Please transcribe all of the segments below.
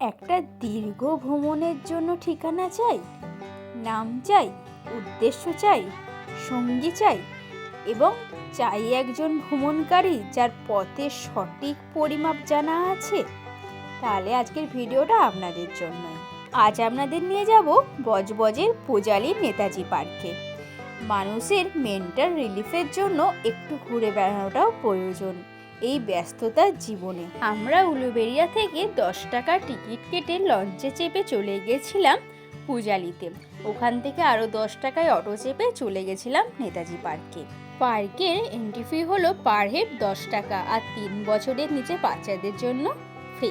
একটা দীর্ঘ ভ্রমণের জন্য ঠিকানা চাই, নাম চাই, উদ্দেশ্য চাই, সঙ্গী চাই এবং চাই একজন ভ্রমণকারী যার পথে সঠিক পরিমাপ জানা আছে। তাহলে আজকের ভিডিওটা আপনাদের জন্য আজ আপনাদের নিয়ে যাব বজবজের পূজালির নেতাজি পার্কে। মানুষের মেন্টাল রিলিফের জন্য একটু ঘুরে বেড়ানোটাও প্রয়োজন। এই ব্যস্ততার জীবনে। আমরা উলুবেরিয়া থেকে দশ টাকার টিকিট কেটে লঞ্চে চেপে চলে গেছিলাম পূজালিতে। ওখান থেকে আরও দশ টাকায় অটো চেপে চলে গেছিলাম নেতাজি পার্কে। পার্কের এন্ট্রি ফি হলো পার হেড দশ টাকা আর তিন বছরের নিচে বাচ্চাদের জন্য ফ্রি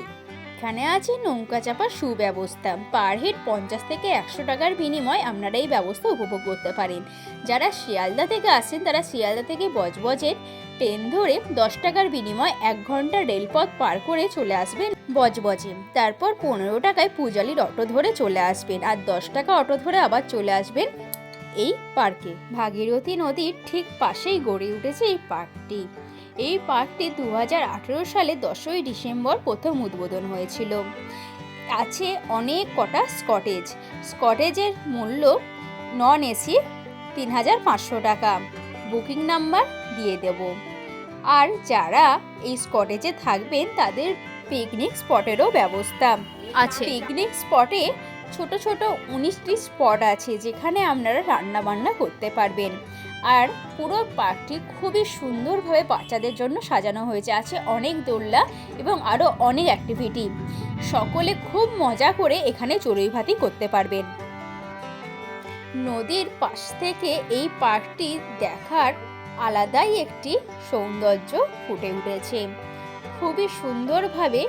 এখানে আছে নৌকা চাপার সুব্যবস্থা। পার হেড পঞ্চাশ থেকে একশো টাকার বিনিময় আপনারা এই ব্যবস্থা উপভোগ করতে পারেন। যারা শিয়ালদা থেকে আসেন, তারা শিয়ালদা থেকে বজবজের ট্রেন ধরে দশ টাকার বিনিময় এক ঘণ্টা রেলপথ পার করে চলে আসবেন বজবজে। তারপর পনেরো টাকায় পূজালির অটো ধরে চলে আসবেন আর দশ টাকা অটো ধরে আবার চলে আসবেন এই পার্কে। ভাগীরথী নদীর ঠিক পাশেই গড়ে উঠেছে এই পার্কটি। এই পার্কটি দু হাজার আঠেরো সালে দশই ডিসেম্বর প্রথম উদ্বোধন হয়েছিল। আছে অনেক কটা স্কটেজ। স্কটেজের মূল্য নন এসি তিন হাজার পাঁচশো টাকা। বুকিং নাম্বার দিয়ে দেব। আর যারা এই স্কটেজে থাকবেন তাদের পিকনিক স্পটেরও ব্যবস্থা। আছে। পিকনিক স্পটে ছোট ছোট উনিশটি স্পট আছে যেখানে আপনারা রান্না বান্না করতে পারবেন। আর পুরো পার্কটি খুবই সুন্দরভাবে বাচ্চাদের জন্য সাজানো হয়েছে। আছে অনেক দোলনা এবং আরও অনেক অ্যাক্টিভিটি সকলে খুব মজা করে এখানে চড়ুই ভাতি করতে পারবেন। নদীর পাশ থেকে এই পার্কটি দেখার আলাদাই একটি সৌন্দর্য ফুটে উঠেছে। খুবই সুন্দরভাবে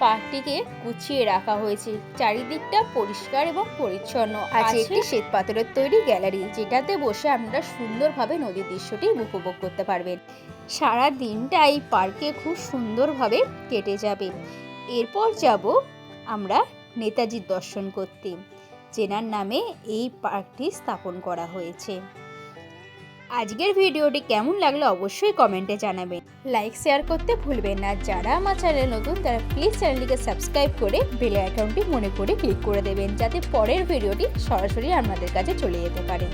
পার্কটিকে গুছিয়ে রাখা হয়েছে। চারিদিকটা পরিষ্কার এবং পরিচ্ছন্ন। আছে একটি শ্বেত পাথরের তৈরি গ্যালারি যেটাতে বসে আপনারা সুন্দরভাবে নদীর দৃশ্যটি উপভোগ করতে পারবেন। সারা দিনটা এই পার্কে খুব সুন্দরভাবে কেটে যাবে। এরপর যাব আমরা নেতাজির দর্শন করতে যেনার নামে এই পার্কটি স্থাপন করা হয়েছে। আজকের ভিডিওটি কেমন লাগল অবশ্যই কমেন্টে জানাবেন। লাইক, শেয়ার করতে ভুলবেন না। যারা আমার চ্যানেলে নতুন, তারা প্লিজ চ্যানেলটিকে সাবস্ক্রাইব করে বেল আইকনটি মনে করে ক্লিক করে দেবেন, যাতে পরের ভিডিওটি সরাসরি আপনাদের কাছে চলে যেতে পারে।